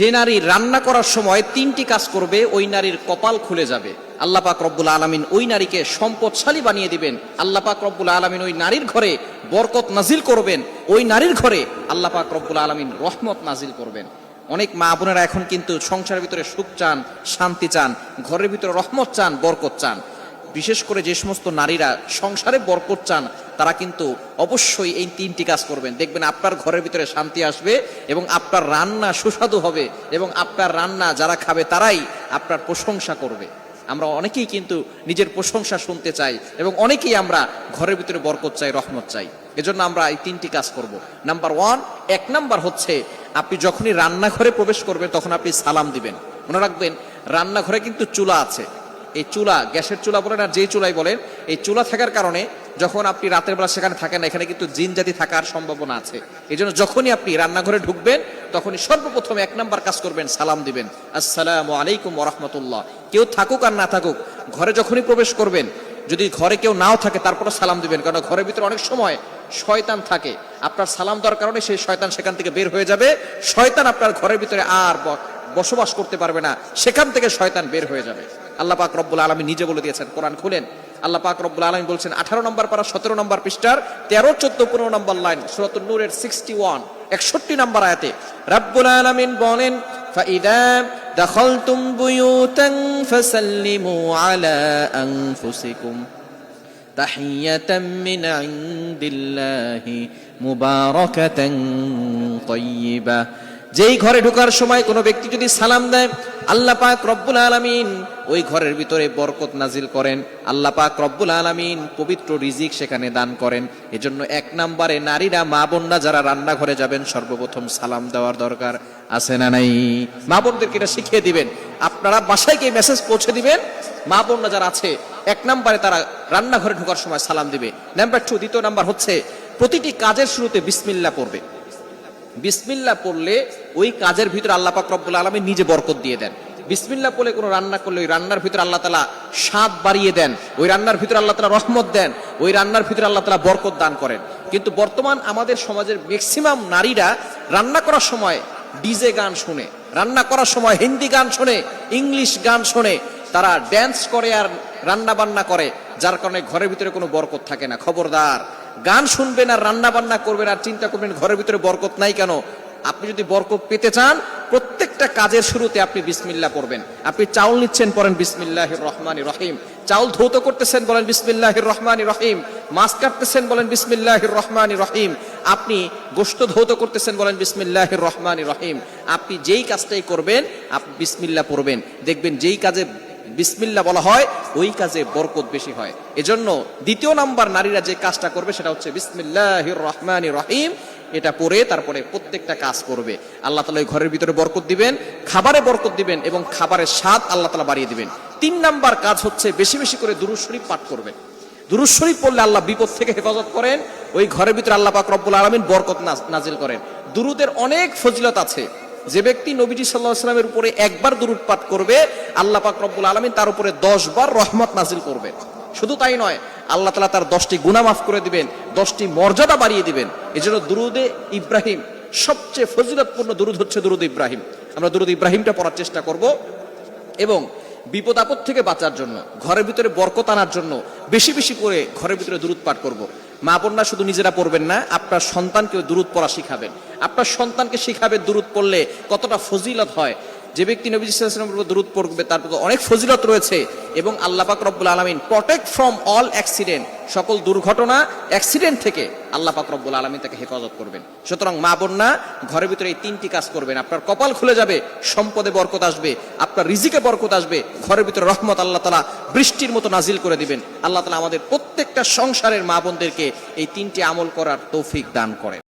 যে নারী রান্না করার সময় তিনটি কাজ করবে, ওই নারীর কপাল খুলে যাবে। আল্লাহ পাক রব্বুল আলমিন ওই নারীকে সম্পদশালী বানিয়ে দিবেন। আল্লাহ পাক রব্বুল আলমিন ওই নারীর ঘরে বরকত নাজিল করবেন। ওই নারীর ঘরে আল্লাহ পাক রব্বুল আলমিন রহমত নাজিল করবেন। অনেক মা বোনেরা এখন কিন্তু সংসারের ভিতরে সুখ চান, শান্তি চান, ঘরের ভিতরে রহমত চান, বরকত চান। বিশেষ করে যে সমস্ত নারীরা সংসারে বরকত চান তারা কিন্তু অবশ্যই এই তিনটি কাজ করবেন। দেখবেন আপনার ঘরের ভিতরে শান্তি আসবে এবং আপনার রান্না সুস্বাদু হবে এবং আপনার রান্না যারা খাবে তারাই আপনার প্রশংসা করবে। আমরা অনেকেই কিন্তু নিজের প্রশংসা শুনতে চাই এবং অনেকেই আমরা ঘরের ভিতরে বরকত চাই, রহমত চাই। এজন্য আমরা এই তিনটি কাজ করব। নাম্বার ওয়ান এক নাম্বার হচ্ছে আপনি যখনই রান্নাঘরে প্রবেশ করবেন তখন আপনি সালাম দিবেন। মনে রাখবেন, রান্নাঘরে কিন্তু চুলা আছে। এই চুলা, গ্যাসের চুলা বলেন আর যে চুলাই বলেন, এই চুলা থাকার কারণে যখন আপনি রাতের বেলা সেখানে থাকেন এখানে কিন্তু জিন জাতি থাকার সম্ভাবনা আছে। এই জন্য যখনই আপনি রান্নাঘরে ঢুকবেন, তখনই সর্বপ্রথম এক নাম্বার কাজ করবেন, সালাম দিবেন। আসসালামু আলাইকুম ওরহমতুল্লাহ কেউ থাকুক আর না থাকুক, ঘরে যখনই প্রবেশ করবেন, যদি ঘরে কেউ নাও থাকে তারপরে সালাম দিবেন। কারণ ঘরের ভিতরে অনেক সময় শয়তান থাকে। আপনার সালাম দেওয়ার কারণে সেই শয়তান সেখান থেকে বের হয়ে যাবে। শয়তান আপনার ঘরের ভিতরে আর বসবাস করতে পারবে না। সেখান থেকে শয়তান বের হয়ে যাবে। আল্লাহ পাক রব্বুল আলমী নিজে বলে দিয়েছেন কোরআন খুলেন আল্লাহ পাক রব্বুল আলমী বলছেন আঠারো নম্বর পারা সতেরো নম্বর পৃষ্ঠার তেরো চোদ্দ পনেরো নম্বর লাইন সুরাতুল নূরের সিক্সটি ওয়ান একষট্টি নম্বর আয়াতে রাব্বুল আলামিন বলেন فإذا دخلتم بيوتا فسلموا على أنفسكم تحية من عند الله مباركة طيبة যেই ঘরে ঢোকার সময় কোনো ব্যক্তি যদি সালাম দেয়, আল্লাহ পাক রব্বুল আলামিন ওই ঘরের ভিতরে বরকত নাজিল করেন। আল্লাহ পাক রব্বুল আলামিন পবিত্র রিজিক সেখানে দান করেন। এজন্য এক নম্বরে নারীরা, মা বোনরা যারা রান্নাঘরে যাবেন, সর্বপ্রথম সালাম দেওয়ার দরকার। আছে না নাই? মা বোনদেরকে এটা শিখিয়ে দিবেন। আপনারা বাসায় গিয়ে মেসেজ পৌঁছে দিবেন। মা বোনরা যারা আছে, এক নম্বরে তারা রান্নাঘরে ঢোকার সময় সালাম দিবে। নাম্বার টু দ্বিতীয় নাম্বার হচ্ছে, প্রতিটি কাজের শুরুতে বিসমিল্লা পড়বে। বিসমিল্লা পড়লে ওই কাজের ভিতরে আল্লাহ পাক রব্বুল আলমী নিজে বরকত দিয়ে দেন। বিসমিল্লা পড়লে কোনো রান্না করলে ওই রান্নার ভিতরে আল্লাহ তালা স্বাদ বাড়িয়ে দেন, ওই রান্নার ভিতরে আল্লাহ তালা রহমত দেন, ওই রান্নার ভিতরে আল্লাহ তালা বরকত দান করেন। কিন্তু বর্তমান আমাদের সমাজের ম্যাক্সিমাম নারীরা রান্না করার সময় ডিজে গান শুনে, রান্না করার সময় হিন্দি গান শুনে, ইংলিশ গান শুনে, তারা ড্যান্স করে আর রান্না বান্না করে, যার কারণে ঘরের ভিতরে কোনো বরকত থাকে না। খবরদার গান শুনবেন আর রান্না বান্না করবেন আর চিন্তা করবেন ঘরের ভিতরে বরকত নাই কেন? আপনি যদি বরকত পেতে চান, প্রত্যেকটা কাজের শুরুতে আপনি বিসমিল্লা পড়বেন। আপনি চাউল নিচ্ছেন, পড়েন বিসমিল্লাহ রহমান রহিম। চাউল ধৌত করতেছেন, বলেন বিসমিল্লাহ রহমান রহিম। মাছ কাটতেছেন, বলেন বিসমিল্লাহ রহমান রহিম। আপনি গোস্ত ধৌত করতেছেন, বলেন বিসমিল্লাহ রহমান রহিম। আপনি যেই কাজটাই করবেন, আপনি বিসমিল্লা পড়বেন। দেখবেন যেই কাজে বিসমিল্লা বলা হয়, ওই কাজে বরকত বেশি হয়। এজন্য দ্বিতীয় নাম্বার নারীরা যে কাজটা করবে সেটা হচ্ছে বিসমিল্লাহ রহমান রহিম। এটা পরে তারপরে প্রত্যেকটা কাজ করবে। আল্লাহ তালা ওই ঘরের ভিতরে বরকত দিবেন, খাবারে বরকত দিবেন এবং খাবারের স্বাদ আল্লাহ তালা বাড়িয়ে দিবেন। তিন নাম্বার কাজ হচ্ছে বেশি বেশি করে দুরুদ শরীফ পাঠ করবেন। দুরুদ শরীফ পড়লে আল্লাহ বিপদ থেকে হেফাজত করেন, ওই ঘরের ভিতরে আল্লাহ পাক রব্বুল আলমিন বরকত নাজিল করেন। দুরুদের অনেক ফজিলত আছে। যে ব্যক্তি নবীজি সাল্লাহ সাল্লামের উপরে একবার দুরুদ পাঠ করবে, আল্লাহ পাক রব্বুল আলমিন তার উপরে দশ বার রহমত নাজিল করবেন শুধু তাই নয়, আল্লাহ তালা তার দশটি গুণা মাফ করে দিবেন, দশটি মর্যাদা বাড়িয়ে দিবেন। এজন্য দুরুদে ইব্রাহিম, সবচেয়ে ফজিলতপূর্ণ দুরুদ হচ্ছে দুরুদ ইব্রাহিম। আমরা দুরুদ ইব্রাহিমটা পড়ার চেষ্টা করব এবং বিপদ আপদ থেকে বাঁচার জন্য, ঘরের ভিতরে বরকত আনার জন্য, বেশি বেশি করে ঘরের ভিতরে দূরত পাঠ করব। মা বোনরা শুধু নিজেরা পড়বেন না, আপনার সন্তানকে দূরত পড়া শিখাবেন। আপনার সন্তানকে শিখাবে দূরত পড়লে কতটা ফজিলত হয়। যে ব্যক্তি নবী সাল্লামের উপর দূরত পড়বে, তার প্রতি অনেক ফজিলত রয়েছে এবং আল্লাহ পাক রব্বুল আলমিন প্রটেক্ট ফ্রম অল অ্যাক্সিডেন্ট সকল দুর্ঘটনা অ্যাক্সিডেন্ট থেকে আল্লাহ পাক রব্বুল আলমিন তাকে হেফাজত করবেন। সুতরাং মা বোনরা ঘরের ভিতরে এই তিনটি কাজ করবেন। আপনার কপাল খুলে যাবে, সম্পদে বরকত আসবে, আপনার রিজিকে বরকত আসবে, ঘরের ভিতরে রহমত আল্লাহ তালা বৃষ্টির মতো নাজিল করে দিবেন। আল্লাহ তালা আমাদের প্রত্যেকটা সংসারের মা, বোনদেরকে এই তিনটি আমল করার তৌফিক দান করেন